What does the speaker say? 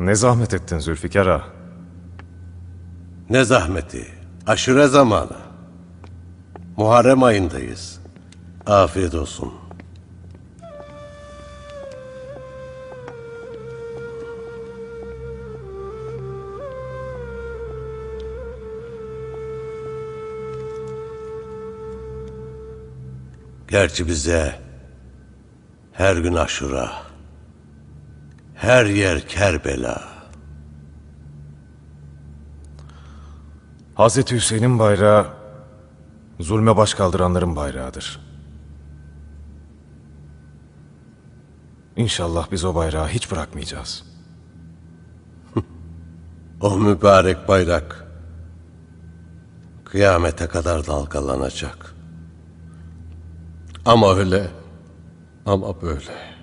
Ne zahmet ettin Zülfikar ağa. Ne zahmeti. Aşure zamanı. Muharrem ayındayız. Afiyet olsun. Gerçi bize her gün aşura, her yer Kerbela. Hazreti Hüseyin'in bayrağı zulme baş kaldıranların bayrağıdır. İnşallah biz o bayrağı hiç bırakmayacağız. O mübarek bayrak kıyamete kadar dalgalanacak. Ama öyle, ama böyle.